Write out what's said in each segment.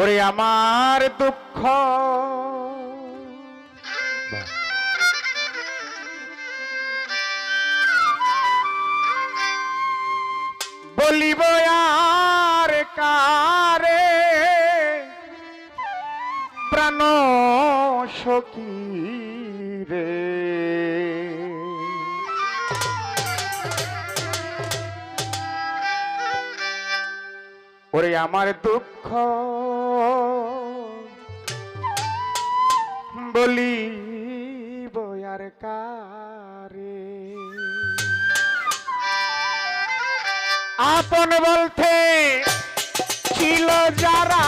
ওরে আমার দুঃখ। বলিব আর কারে? প্রাণ সখী রে। ওরে আমার দুঃখ। বলি বয়ার কারে? আপন বলতে ছিল যারা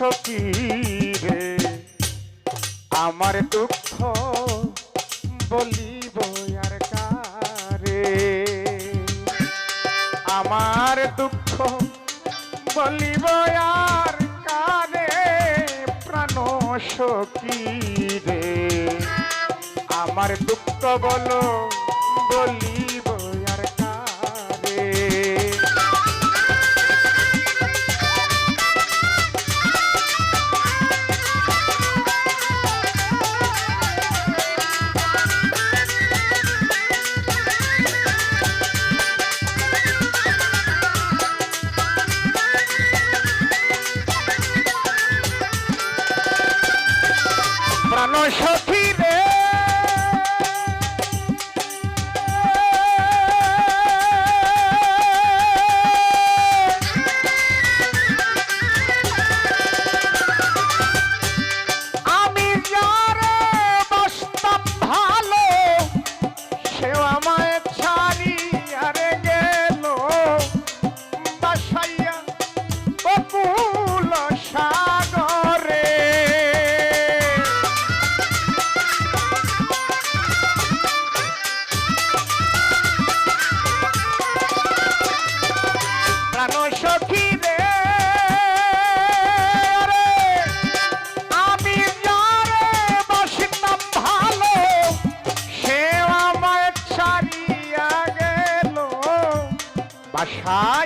সখী রে, আমার দুঃখ বলিব আর কারে? আমার দুঃখ বলিব আর কারে? প্রাণ সখী রে, আমার দুঃখ বলো বলিব 아.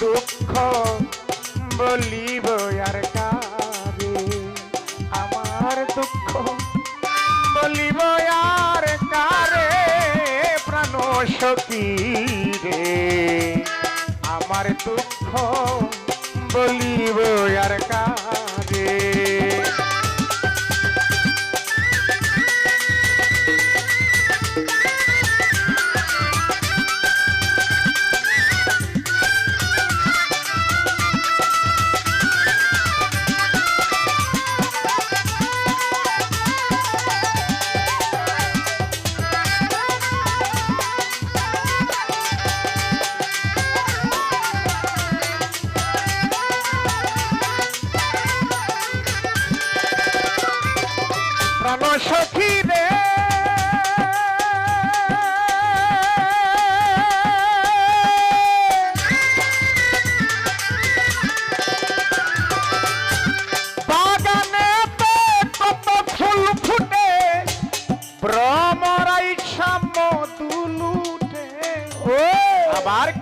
দুঃখ বলিব আর কারে? আমার দুঃখ বলিব আর কারে? প্রাণ সতী রে। আমার দুঃখ বলিব আর কারে?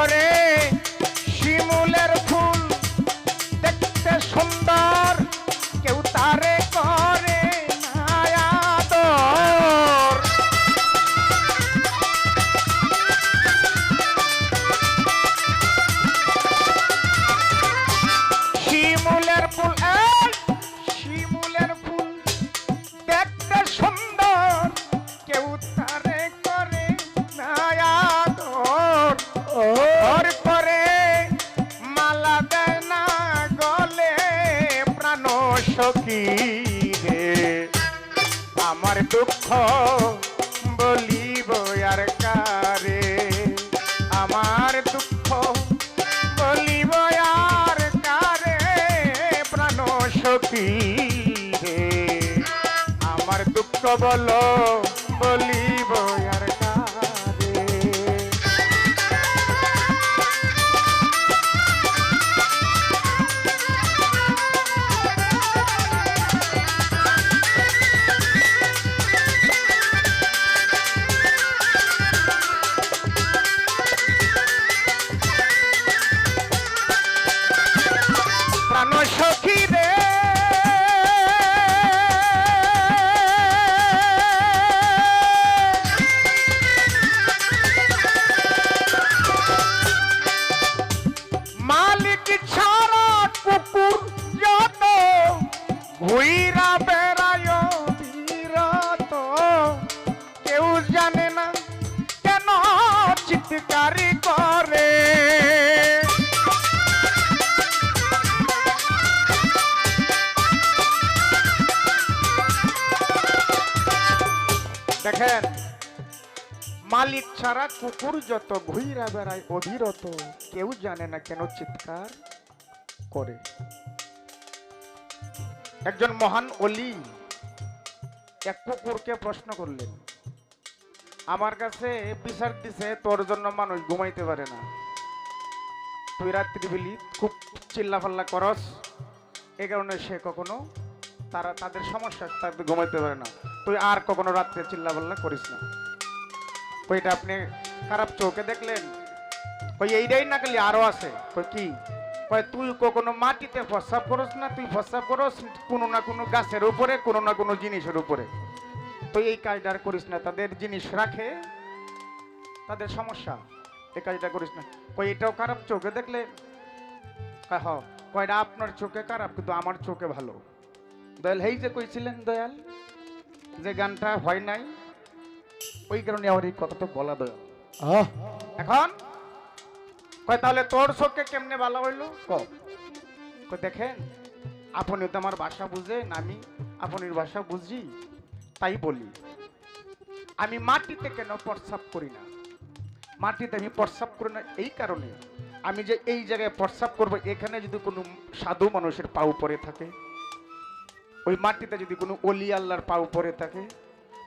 ওরে শিমুলের সখী রে আমার দুঃখ বলিব আর কারে? আমার দুঃখ বলিব আর কারে? প্রাণ সখী রে আমার দুঃখ বলো দেখেন মালিক ছাড়া কুকুর যত ঘুইরা বেড়ায় অধীরত কেউ জানে না কেন চিৎকার করে। একজন মহান অলি এক কুকুরকে প্রশ্ন করলেন, আমার কাছে বিচার দিছে, তোর জন্য মানুষ ঘুমাইতে পারে না। তুই রাত্রি বেলি খুব চিল্লা চিল্লাফাল্লা করস, এ কারণে সে কখনো তারা, তাদের সমস্যা, তাদের ঘুমাইতে পারে না। তুই আর কখনো রাত্রে চিল্লাফাল্লা করিস না। এটা আপনি খারাপ চোখে দেখলেন? ওই এইটাই না খালি আরও আছে। তো কি? কয় তুই কখনো মাটিতে প্রস্রাব করস না? তুই প্রস্রাব করস কোনো না কোনো গাছের উপরে, কোনো না কোনো জিনিসের উপরে। তো এই কাজটা আর করিস না, তাদের জিনিস রাখে, তাদের সমস্যা। এই কাজটা করিস না। কই এটাও খারাপ চোখে দেখলে? হ কয়টা আপনার চোখে খারাপ, কিন্তু আমার চোখে ভালো। দয়াল হেই যে কইছিলেন দয়াল যে গানটা হয় নাই ওই কারণে আমার এই কথাটা বলা দয়াল এখন কয় তাহলে তোর চোখে কেমনে ভালো হইল? ক। দেখেন আপনি তো আমার ভাষা বুঝেন আমি আপনির ভাষা বুঝি তাই বলি। আমি মাটিতে কেন প্রস্রাব করি না? মাটিতে আমি প্রস্রাব করি না এই কারণে। আমি যে এই জায়গায় প্রস্রাব করব এখানে যদি কোনো সাধু মানুষের পাউ পরে থাকে ওই মাটিতে যদি কোনো অলি আল্লাহর পাউ পরে থাকে,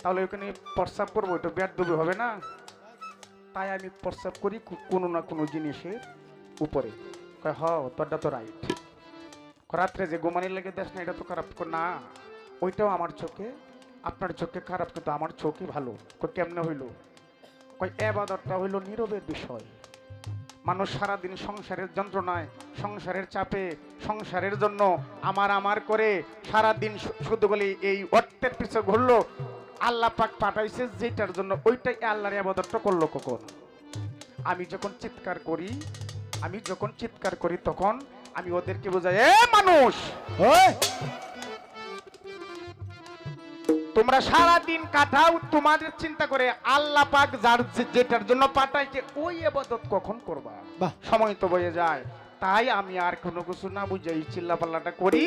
তাহলে ওখানে প্রস্রাব করব ওইটা ব্যর্থবি হবে না? তাই আমি প্রস্রাব করি কোনো না কোনো জিনিসের উপরে। কয়, হ, তোরটা তো রাইট রাত্রে যে গোমানি লেগে দেশ না, এটা তো খারাপ না, ওইটাও আমার চোখে, আপনার চোখে খারাপ, কিন্তু আমার চোখে ভালো। কেমনে হইল? কই এবাদতটা হইল নীরবের বিষয়। মানুষ সারাদিন সংসারের যন্ত্রণায়, সংসারের চাপে, সংসারের জন্য আমার আমার করে সারাদিন শুধু বলি এই অর্থের পিছনে ঘুরলো। আল্লাহ পাক পাঠাইছে যেটার জন্য ওইটাই আল্লাহর আবাদতটা করল কখন? আমি যখন চিৎকার করি, আমি যখন চিৎকার করি তখন আমি ওদেরকে বোঝাই, এ মানুষ! ওই তোমরা সারা দিন কাটাও তোমাদের চিন্তা করে আল্লাহ পাক যার যেটার জন্য পাঠাইছে ওই আবাদত কখন করবা। সময় তো বয়ে যায়। তাই আমি আর কোনো কিছু না বুঝাই চিল্লা পাল্লাটা করি।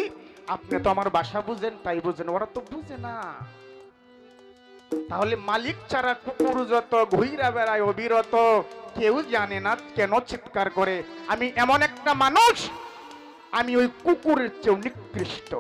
আপনি তো আমার বাসা বুঝেন তাই বুঝেন ওরা তো বুঝে না। তাহলে মালিক ছাড়া কুকুর যত ঘুইরা বেড়ায় অবিরত কেউ জানে না কেন চিৎকার করে। আমি এমন একটা মানুষ আমি ওই কুকুরের চেয়েও নিকৃষ্ট।